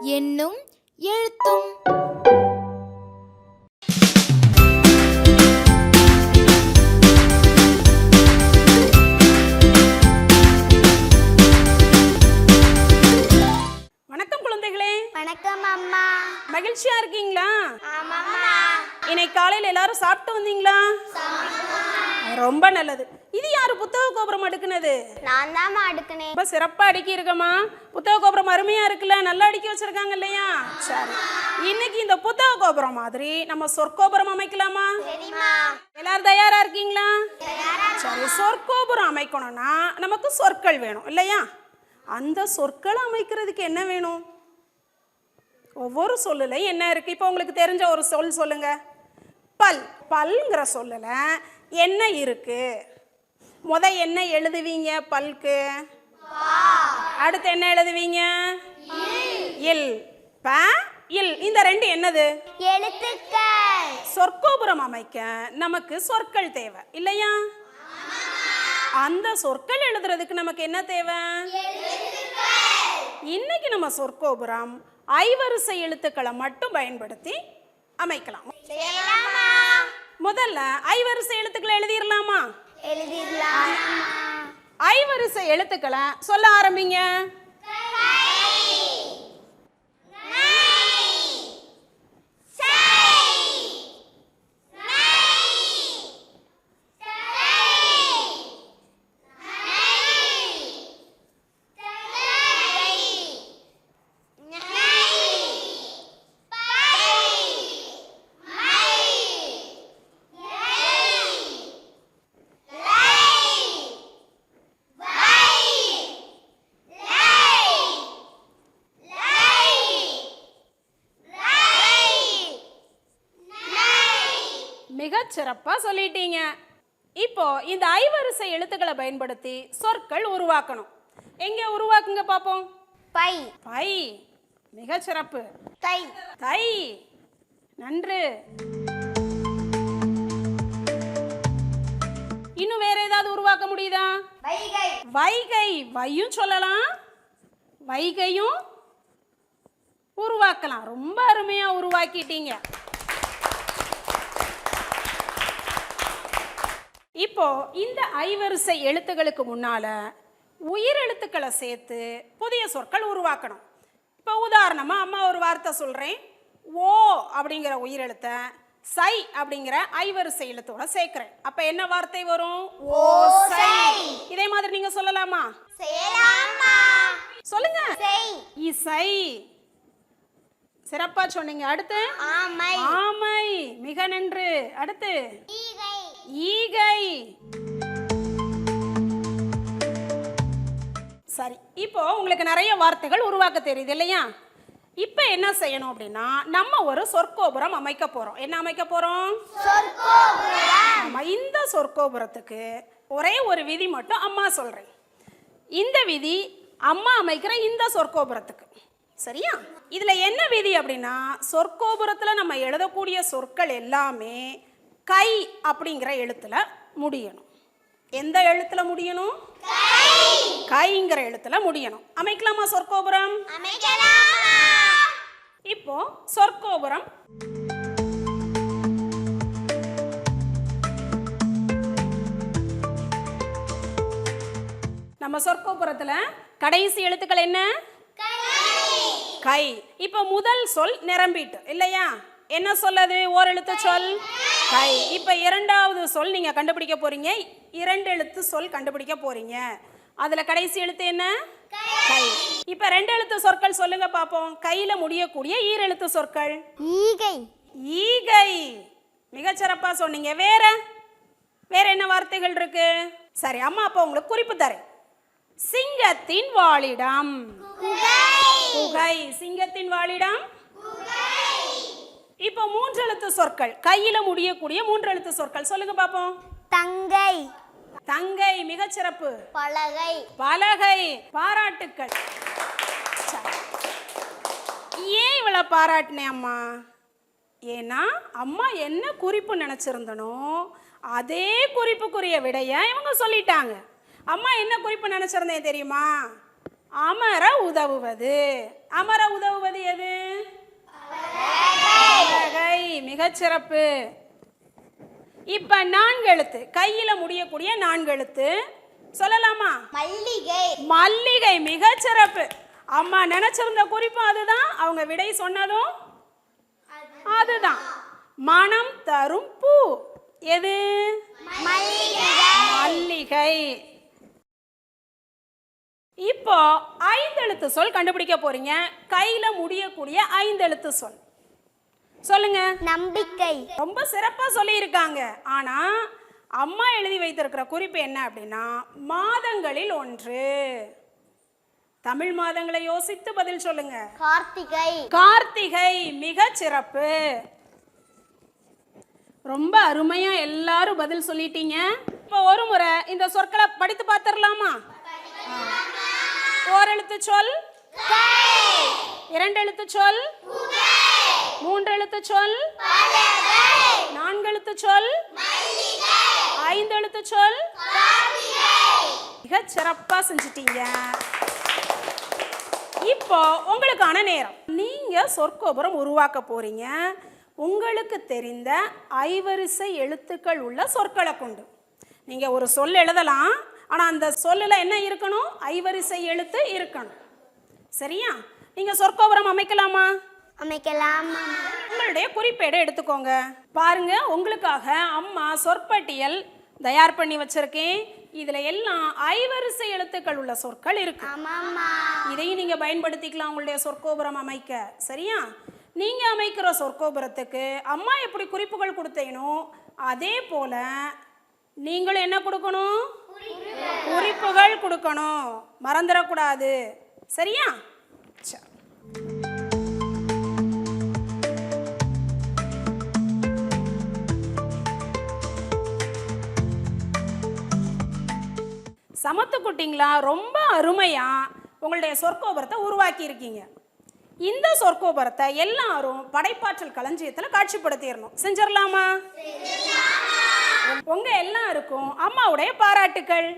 என்னும் எழுத்தும். வணக்கம் குழந்தைகளே. வணக்கம் அம்மா. மகிழ்ச்சியா இருக்கீங்களா? இன்னைக்கு காலையில எல்லாரும் சாப்பிட்டு வந்தீங்களா? ரொம்ப நல்லது. இது யாரு புத்தக கோபுரம் அடுக்குனது? நான் தாம்மா அடுக்கினேன். ரொம்ப சிறப்பா அடுக்கி இருக்கமா புத்தக கோபுரம் அருமையா இருக்குல்ல? நல்லா அடுக்கி வச்சிருக்காங்க இல்லையா? சரி. இன்னைக்கு இந்த புத்தக கோபுரம் மாதிரி நம்ம சொற்கோபுரம் அமைக்கலாமா? எல்லாரும் தயாரா இருக்கீங்களா? சரி சொற்கோபுரம் அமைக்கணும்னா நமக்கு சொற்கள் வேணும் இல்லையா? அந்த சொற்களை அமைக்கிறதுக்கு என்ன வேணும்? ஒவ்வொரு சொல்லுல என்ன இருக்கு? இப்போ உங்களுக்கு தெரிஞ்ச ஒரு சொல் சொல்லுங்க. பல். பல்ங்கிற சொல்லல என்ன இருக்கு? முத என்ன எழுதுவீங்க பல்க்கு? அடுத்து என்ன எழுதுவீங்க? இல். ப இல். இந்த ரெண்டு என்னது? எழுத்துக்கள். சொற்கோபுரம் அமைக்க நமக்கு சொற்கள் தேவை. இல்லையா? அந்த சொற்கள் எழுதுறதுக்கு நமக்கு என்ன தேவை? இன்னைக்கு நம்ம சொற்கோபுரம் ஐவரிசை எழுத்துக்களை மட்டும் பயன்படுத்தி அமைக்கலாம். முதல்ல ஐவரிசை எழுத்துக்களை எழுதிடலாமா எழுதிடலாம் ஐவரிசை எழுத்துக்களை சொல்ல ஆரம்பிங்க. மிகச் சிறப்பா சொல்லிட்டீங்க. இப்போ இந்த ஐவரிசை எழுத்துக்களை பயன்படுத்தி சொற்கள் உருவாக்கணும். எங்க உருவாக்குங்க பாப்போம் பை. பை. மிகச் சிறப்பு. தை. தை. நன்று. இன்னும் வேற ஏதாவது உருவாக்க முடியுதா? வைகை. வைகை. வையும் சொல்லலாம். வைகையும் உருவாக்கலாம். ரொம்ப அருமையா உருவாக்கிட்டீங்க. இப்போ இந்த ஐவரிசை எழுத்துக்களுக்கு முன்னால உயிர் எழுத்துக்களை சேர்த்து புதிய சொற்கள் உருவாக்கணும். இப்போ உதாரணமா அம்மா ஒரு வார்த்தை சொல்றேன். ஓ அப்படிங்கிற உயிர் எழுத்தை சை அப்படிங்கிற ஐவரிசை எழுத்தோட சேர்க்கிறேன். அப்ப என்ன வார்த்தை வரும்? ஓசை இதே மாதிரி நீங்க சொல்லலாமா? சொல்லுங்க. இசை. சிறப்பா சொன்னீங்க. அடுத்து? ஆமை. ஆமை. மிக நன்று. அடுத்து? ஈகை. சரி. இப்போ உங்களுக்கு நிறைய வார்த்தைகள் உருவாக்க தெரியுது இல்லையா? இப்போ என்ன செய்யணும் அப்படின்னா நம்ம ஒரு சொற்கோபுரம் அமைக்க போறோம். என்ன அமைக்க போறோம்? ஆமா, இந்த சொற்கோபுரத்துக்கு ஒரே ஒரு விதி மட்டும் அம்மா சொல்றேன். இந்த விதி அம்மா அமைக்கிற இந்த சொற்கோபுரத்துக்கு. சரியா? இதுல என்ன விதி அப்படின்னா சொற்கோபுரத்துல நம்ம எழுதக்கூடிய சொற்கள் எல்லாமே கை அப்படிங்கிற எழுத்துல முடியணும். எந்த எழுத்துல முடியணும்? கைங்கிற எழுத்துல முடியணும். அமைக்கலாமா சொற்கோபுரம்? அமைக்கலாமா. இப்போ சொற்கோபுரம். நம்ம சொற்கோபுரத்துல கடைசி எழுத்துக்கள் என்ன? கை. இப்போ முதல் சொல் நிரம்பிட்டு இல்லையா? என்ன சொல்லது ஓர் எழுத்து சொல். கை இப்போ இரண்டாவது சொல் நீங்க கண்டுபிடிக்க போறீங்க. இரண்டு எழுத்து சொல் கண்டுபிடிக்க போறீங்க. அதுல கடைசி எழுத்து என்ன? கை. இப்போ ரெண்டு எழுத்து சொற்கள் சொல்லுங்க பாப்போம். கையில முடியக்கூடிய ஈரெழுத்து சொற்கள். ஈகை. ஈகை. மிகச்சிறப்பா சொன்னீங்க. வேற? வேற என்ன வார்த்தைகள் இருக்கு? சரி அம்மா அப்போ உங்களுக்கு குறிப்பு தரேன். சிங்கத்தின் வாழிடம் புகை சிங்கத்தின் வாழிடம் இப்போ மூன்றெழுத்து சொற்கள். கையில முடியக்கூடிய மூன்றெழுத்து சொற்கள். சொல்லுங்க பாப்போம். தங்கை. தங்கை மிகச்சிறப்பு. பலகை. பலகை பாராட்டுக்கள். ஏன் இவளை பாராட்டினேன் அம்மா? ஏன்னா அம்மா என்ன குறிப்பு நினச்சிருந்தனோ அதே குறிப்புக்குரிய விடைய இவங்க சொல்லிட்டாங்க. அம்மா என்ன குறிப்பு நினச்சிருந்தேன் தெரியுமா? அமர உதவுவது. அமர உதவுவது எது? பலகை மிகச்சிறப்பு. இப்ப நான்கு எழுத்து கையில முடியக்கூடிய நான்கு எழுத்து சொல்லலாமா? மல்லிகை. மல்லிகை மிகச்சிறப்பு. அம்மா நினைச்சிருந்த குறிப்பும் அதுதான். அவங்க விடை சொன்னதும் அதுதான். மனம் தரும் பூ. எது? மல்லிகை. மல்லிகை. இப்போ ஐந்தெழுத்து சொல் கண்டுபிடிக்க போறீங்க. கையில முடியக்கூடிய ஐந்தெழுத்து சொல். சொல்லுங்க. நம்பிக்கை. ரொம்ப சிறப்பாக சொல்லியிருக்காங்க. ஆனால் அம்மா எழுதி வைத்திருக்கிற குறிப்பு என்ன அப்படின்னா மாதங்களில் ஒன்று. தமிழ் மாதங்களை யோசித்து பதில் சொல்லுங்க. கார்த்திகை. கார்த்திகை மிகச் சிறப்பு. ரொம்ப அருமையா எல்லாரும் பதில் சொல்லிட்டீங்க. இப்போ ஒரு முறை இந்த சொற்களை படித்து பார்த்துடலாமா? ஓரெழுத்து சொல். இரண்டு எழுத்து சொல். மூன்று எழுத்து சொல். நான்கு எழுத்து சொல். ஐந்து எழுத்து சொல். மிக சிறப்பா செஞ்சிட்டீங்க. இப்போ உங்களுக்கான நேரம். நீங்க சொற்கோபுரம் உருவாக்க போறீங்க. உங்களுக்கு தெரிந்த ஐவரிசை எழுத்துக்கள் உள்ள சொற்களை கொண்டு. நீங்க ஒரு சொல் எழுதலாம். ஆனா அந்த சொல்லில் என்ன இருக்கணும்? ஐவரிசை எழுத்து இருக்கணும். சரியா? நீங்க சொற்கோபுரம் அமைக்கலாமா? அமைக்கலாம்? உங்களுடைய குறிப்பேடை எடுத்துக்கோங்க. பாருங்க உங்களுக்காக அம்மா சொற்பட்டியல் தயார் பண்ணி வச்சிருக்கேன். இதுல எல்லாம் ஐவரிசை எழுத்துக்கள் உள்ள சொற்கள் இருக்கு. இதையும் நீங்க பயன்படுத்திக்கலாம் உங்களுடைய சொற்கோபுரம் அமைக்க. சரியா? நீங்க அமைக்கிற சொற்கோபுரத்துக்கு அம்மா எப்படி குறிப்புகள் கொடுத்தேனோ அதே போல நீங்களும் என்ன கொடுக்கணும்? குறிப்புகள். கொடுக்கணும். மறந்துடக்கூடாது. சரியா? சரி சமத்து குட்டிங்களா? ரொம்ப அருமையாக உங்களுடைய சொற்கோபுரத்தை உருவாக்கி இருக்கீங்க இந்த சொற்கோபுரத்தை எல்லாரும் படைப்பாற்றல் களஞ்சியத்தில் காட்சிப்படுத்திடணும் செஞ்சிடலாமா உங்கள் எல்லாருக்கும் அம்மாவுடைய பாராட்டுக்கள்.